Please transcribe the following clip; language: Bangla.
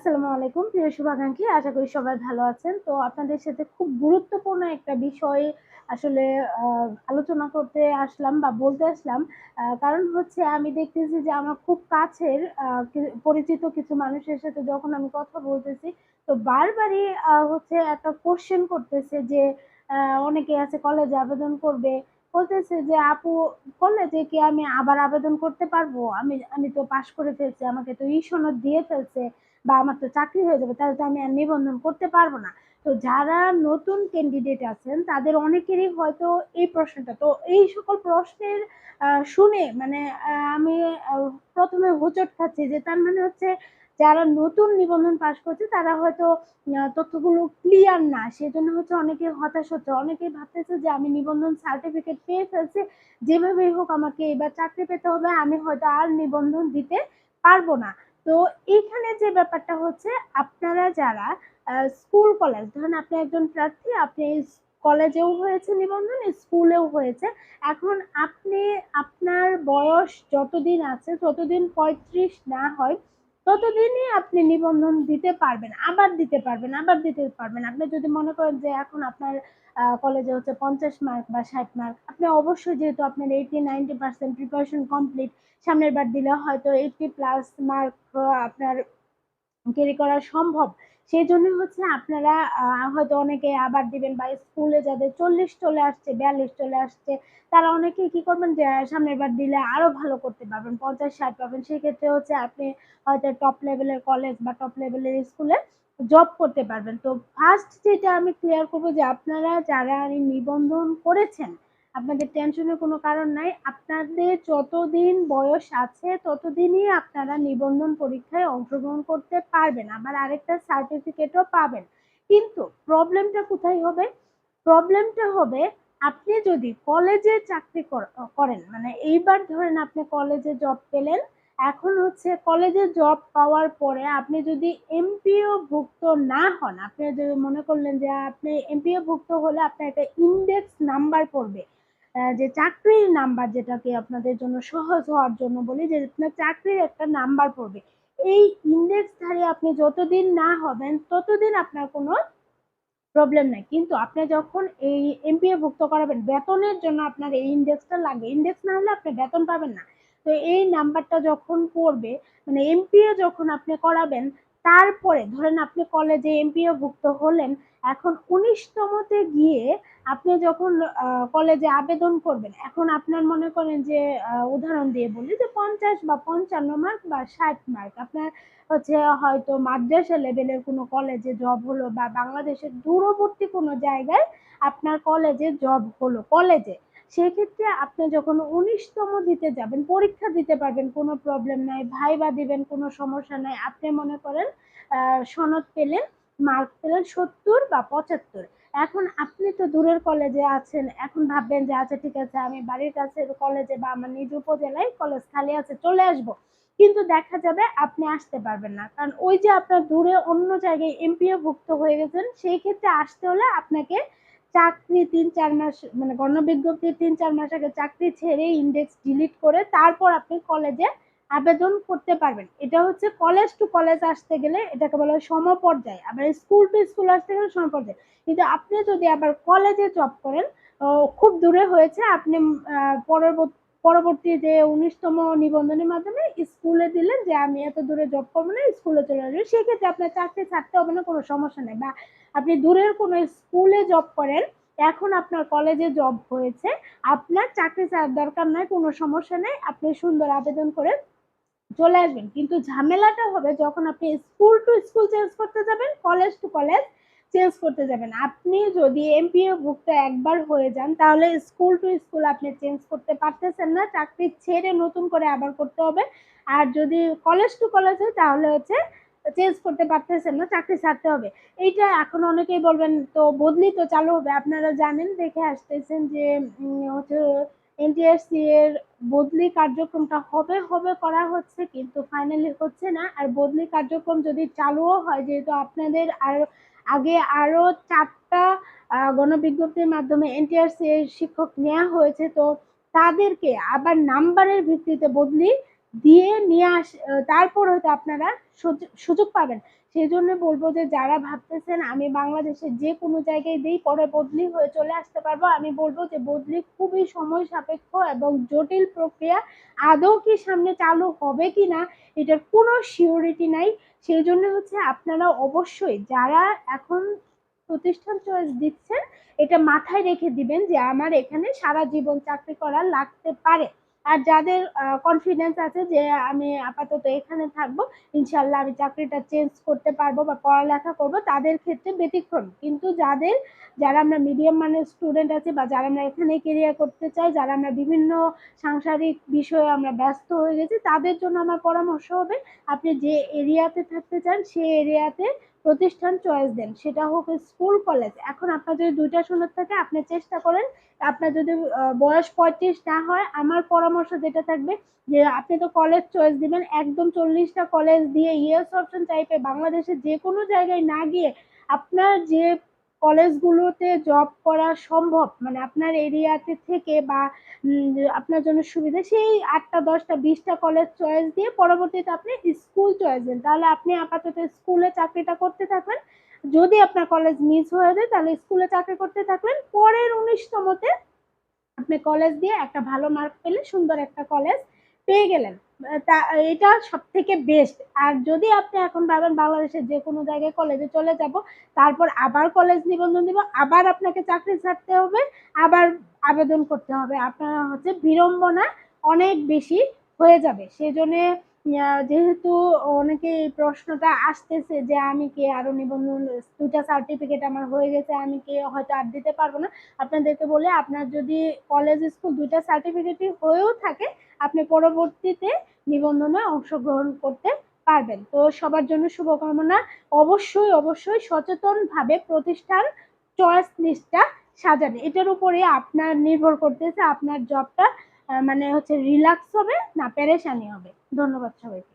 আসসালামু আলাইকুম। প্রিয় শুভাকাঙ্ক্ষী, আশা করি সবাই ভালো আছেন। তো আপনাদের সাথে খুব গুরুত্বপূর্ণ একটা বিষয় আসলে আলোচনা করতে আসলাম বা বলতে আসলাম। কারণ হচ্ছে আমি দেখতেছি যে আমার খুব কাছের পরিচিত কিছু মানুষের সাথে যখন আমি কথা বলতেছি, তো বারবারই হচ্ছে একটা কোশ্চেন করতেছে যে অনেকে আছে কলেজে আবেদন করবে। বলতেছে যে, আপু কলেজে কি আমি আবার আবেদন করতে পারব? আমি আমি তো পাশ করে ফেলছি, আমাকে তো ই দিয়ে ফেলছে। বা আমার তো চাকরি হয়ে যাবে, তাহলে তো আমি আর নিবন্ধন করতে পারব না। তো যারা নতুন ক্যান্ডিডেট আছেন, তাদের অনেকেরই হয়তো এই প্রশ্নটা। তো এই সকল প্রশ্নের শুনে মানে আমি প্রথমে হোঁচট খাচ্ছি যে তার মানে হচ্ছে যারা নতুন নিবন্ধন পাশ করছে, তারা হয়তো তথ্যগুলো ক্লিয়ার না। সেজন্য হচ্ছে অনেকে হতাশ হচ্ছে। অনেকে ভাবতেছে যে আমি নিবন্ধন সার্টিফিকেট পেয়ে ফেলছি, যেভাবেই হোক আমাকে এবার চাকরি পেতে হবে, আমি হয়তো আর নিবন্ধন দিতে পারব না। তো এখানে যে ব্যাপারটা হচ্ছে, আপনারা যারা স্কুল কলেজ ধরেন আপনি একজন প্রার্থী, আপনি কলেজেও হয়েছে নিবন্ধন, স্কুলেও হয়েছে। এখন আপনি, আপনার বয়স যতদিন আছে, ততদিন পঁয়ত্রিশ না হয় ততদিনই আপনি নিবন্ধন দিতে পারবেন, আবার দিতে পারবেন, আবার দিতে পারবেন। আপনি যদি মনে করেন যে এখন আপনার কলেজে হচ্ছে পঞ্চাশ মার্ক বা ষাট মার্ক আপনি অবশ্যই যেহেতু আপনার eighty ninety percent preparation complete সামনের বার দিলে হয়তো এইটটি প্লাস মার্ক আপনার ক্যারি করা সম্ভব। সেই জন্য হচ্ছে আপনারা হয়তো অনেকে আবার দিবেন বা স্কুলে যাদের চল্লিশ চলে আসছে, বিয়াল্লিশ চলে আসছে, তারা অনেকেই কি করবেন যে, সামনের বার দিলে আরও ভালো করতে পারবেন, পঞ্চাশ ষাট পাবেন সেক্ষেত্রে হচ্ছে আপনি হয়তো টপ লেভেলের কলেজ বা টপ লেভেলের স্কুলে জব করতে পারবেন। তো ফার্স্ট যেটা আমি ক্লিয়ার করব যে, আপনারা যারা নিবন্ধন করেছেন আপনাদের টেনশনের কোনো কারণ নাই। আপনাদের যতদিন বয়স আছে, ততদিনই আপনারা নিবন্ধন পরীক্ষায় অংশগ্রহণ করতে পারবেন, আবার আরেকটা সার্টিফিকেটও পাবেন। কিন্তু প্রবলেমটা কোথায় হবে? প্রবলেমটা হবে আপনি যদি কলেজে চাকরি কর- করেন মানে এইবার ধরেন আপনি কলেজে জব পেলেন, এখন হচ্ছে কলেজে জব পাওয়ার পরে আপনি যদি এমপিও ভুক্ত না হন, আপনি যদি মনে করলেন যে আপনি এমপিও ভুক্ত হলে আপনার একটা ইন্ডেক্স নাম্বার পড়বে যে চাকরির নাম্বার যেটাকে আপনাদের জন্য সহজ হওয়ার জন্য বলি, যে আপনার চাকরির একটা নাম্বার পড়বে। এই ইন্ডেক্সধারী আপনি যতদিন না হবেন, ততদিন আপনার কোনো প্রবলেম নাই। কিন্তু আপনি যখন এই এমপিএ ভুক্ত করাবেন, বেতনের জন্য আপনার এই ইন্ডেক্সটা লাগবে। ইন্ডেক্স না হলে আপনি বেতন পাবেন না। তো এই নাম্বারটা যখন পড়বে মানে এমপিএ যখন আপনি করাবেন তারপরে ধরেন আপনি কলেজে এমপিএ ভুক্ত হলেন, এখন উনিশতমতে গিয়ে আপনি যখন কলেজে আবেদন করবেন, এখন আপনার মনে করেন যে উদাহরণ দিয়ে বলি যে পঞ্চাশ বা পঞ্চান্ন মার্ক বা ষাট মার্ক আপনার হচ্ছে হয়তো মাদ্রাসা লেভেলের কোনো কলেজে জব হলো বা বাংলাদেশের দূরবর্তী কোনো জায়গায় আপনার কলেজে জব হলো কলেজে সেক্ষেত্রে আপনি যখন উনিশতম দিতে যাবেন, পরীক্ষা দিতে পারবেন, কোনো প্রবলেম নাই, ভাইবা দিবেন, কোনো সমস্যা নাই। আপনি মনে করেন সনদ পেলেন মার্ক পেলেন সত্তর বা পঁচাত্তর। এখন আপনি তো দূরের কলেজে আছেন, এখন ভাববেন যে আচ্ছা ঠিক আছে, আমি বাড়ির কাছে কলেজে বা আমার নিজ উপজেলায় কলেজ খালি আছে, চলে আসব। কিন্তু দেখা যাবে আপনি আসতে পারবেন না। কারণ ওই যে আপনার দূরে অন্য জায়গায় এমপিও ভুক্ত হয়ে গেছেন, সেই ক্ষেত্রে আসতে হলে আপনাকে চাকরি তিন চার মাস মানে গণবিজ্ঞপ্তির তিন চার মাস আগে চাকরি ছেড়ে ইন্ডেক্স ডিলিট করে তারপর আপনি কলেজে আবেদন করতে পারবেন। এটা হচ্ছে কলেজ টু কলেজ আসতে গেলে এটাকে বলা হয় সমপর্যায়, আবার স্কুল টু স্কুল আসতে গেলে সমপর্যায়। কিন্তু আপনি যদি আবার কলেজে জব করেন খুব দূরে হয়েছে, আপনি পরবর্তী পরবর্তী যে উনিশতম নিবন্ধনের মাধ্যমে স্কুলে দিলেন যে আমি এত দূরে জব করব না, স্কুলে চলে আসবে। সেক্ষেত্রে আপনার চাকরি ছাড়তে হবে না, কোনো সমস্যা নেই। বা আপনি দূরের কোনো স্কুলে জব করেন, এখন আপনার কলেজে জব হয়েছে, আপনার চাকরি ছাড়ার দরকার নাই, কোনো সমস্যা নেই, আপনি সুন্দর আবেদন করে চলে আসবেন। কিন্তু ঝামেলাটা হবে যখন আপনি স্কুল টু স্কুল চেঞ্জ করতে যাবেন কলেজ টু কলেজ চেঞ্জ করতে যাবেন। আপনি যদি এমপিও ভুক্ত একবার হয়ে যান, তাহলে স্কুল টু স্কুল আপনি চেঞ্জ করতে পারতেছেন না। চাকরি ছেড়ে নতুন করে আবার করতে হবে। আর যদি কলেজ টু কলেজ হয় তাহলে হচ্ছে চেঞ্জ করতে পারতেছেন না, চাকরি ছাড়তে হবে। এইটা এখন অনেকেই বলবেন, তো বদলি তো চালু হবে। আপনারা জানেন, দেখে আসতেছেন যে হচ্ছে এনটিআরসি এর বদলি কার্যক্রমটা হবে হবে করা হচ্ছে, কিন্তু ফাইনালি হচ্ছে না। আর বদলি কার্যক্রম যদি চালুও হয়, যেহেতু আপনাদের আর আগে আরও চারটা গণবিজ্ঞপ্তির মাধ্যমে এনটিআরসি শিক্ষক নেওয়া হয়েছে, তো তাদেরকে আবার নাম্বারের ভিত্তিতে বদলি দিয়ে নিয়ে আস তারপর হয়তো আপনারা সুযোগ পাবেন। সেই জন্য বলব যে, যারা ভাবতেছেন আমি বাংলাদেশে যে কোনো জায়গায় দিই পরে বদলি হয়ে চলে আসতে পারব, আমি বলব যে, বদলি খুবই সময় সাপেক্ষ এবং জটিল প্রক্রিয়া আদৌ কি সামনে চালু হবে কি না, এটার কোনো সিওরিটি নাই। সেই জন্য হচ্ছে আপনারা অবশ্যই যারা এখন প্রতিষ্ঠান চয়েস দিচ্ছেন, এটা মাথায় রেখে দিবেন যে, আমার এখানে সারা জীবন চাকরি করা লাগতে পারে। আর যাদের কনফিডেন্স আছে যে আমি আপাতত এখানে থাকব ইনশাল্লাহ আমি চাকরিটা চেঞ্জ করতে পারব বা পড়ালেখা করব, তাদের ক্ষেত্রে ব্যতিক্রম। কিন্তু যাদের, যারা আমরা মিডিয়াম মানের স্টুডেন্ট আছি বা যারা আমরা এখানে কেরিয়ার করতে চাই, যারা আমরা বিভিন্ন সাংসারিক বিষয়ে আমরা ব্যস্ত হয়ে গেছি, তাদের জন্য আমার পরামর্শ হবে, আপনি যে এরিয়াতে থাকতে চান সেই এরিয়াতে প্রতিষ্ঠান চয়েস দেন, সেটা হোক স্কুল কলেজ এখন আপনার যদি দুইটা সুন্দর থাকে, আপনি চেষ্টা করেন, আপনার যদি বয়স পঁয়ত্রিশ না হয়, আমার পরামর্শ যেটা থাকবে যে আপনি তো কলেজ চয়েস দিবেন, একদম চল্লিশটা কলেজ দিয়ে ইয়েস অপশন টাইপে বাংলাদেশের যে কোনো জায়গায় না গিয়ে আপনার যে কলেজগুলোতে জব করা সম্ভব? মানে আপনার এরিয়াতে থেকে বা আপনার জন্য সুবিধা, সেই আটটা, দশটা, বিশটা কলেজ চয়েস দিয়ে পরবর্তীতে আপনি স্কুল চয়েস দেন। তাহলে আপনি আপাতত স্কুলে চাকরিটা করতে থাকবেন। যদি আপনার কলেজ মিস হয়ে যায়, তাহলে স্কুলে চাকরি করতে থাকবেন। পরের উনিশতমতে আপনি কলেজ দিয়ে একটা ভালো মার্ক পেলে সুন্দর একটা কলেজ পেয়ে গেলেন। তা এটা সব থেকে বেস্ট আর যদি আপনি এখন ভাবেন বাংলাদেশের যে কোনো জায়গায় কলেজে চলে যাব, তারপর আবার কলেজ নিবন্ধন দিব, আবার আপনাকে চাকরি ছাড়তে হবে, আবার আবেদন করতে হবে। আপনার হচ্ছে বিড়ম্বনা অনেক বেশি হয়ে যাবে। সেই জন্যে যেহেতু অনেকে এই প্রশ্নটা আসতেছে যে আমি কি আরও নিবন্ধন দুটা সার্টিফিকেট আমার হয়ে গেছে, আমি কি হয়তো আর দিতে পারব না? আপনাদেরকে বলে আপনার যদি কলেজ স্কুল দুইটা সার্টিফিকেটই হয়েও থাকে, আপনি পরবর্তীতে নিবন্ধনে অংশগ্রহণ করতে পারবেন। তো সবার জন্য শুভকামনা। অবশ্যই অবশ্যই সচেতনভাবে প্রতিষ্ঠান চয়েস লিস্টটা সাজান। এটার উপরে আপনার নির্ভর করতেছে আপনার জবটা মানে হচ্ছে রিল্যাক্স হবে না পেরেশানি হবে। ধন্যবাদ সবাইকে।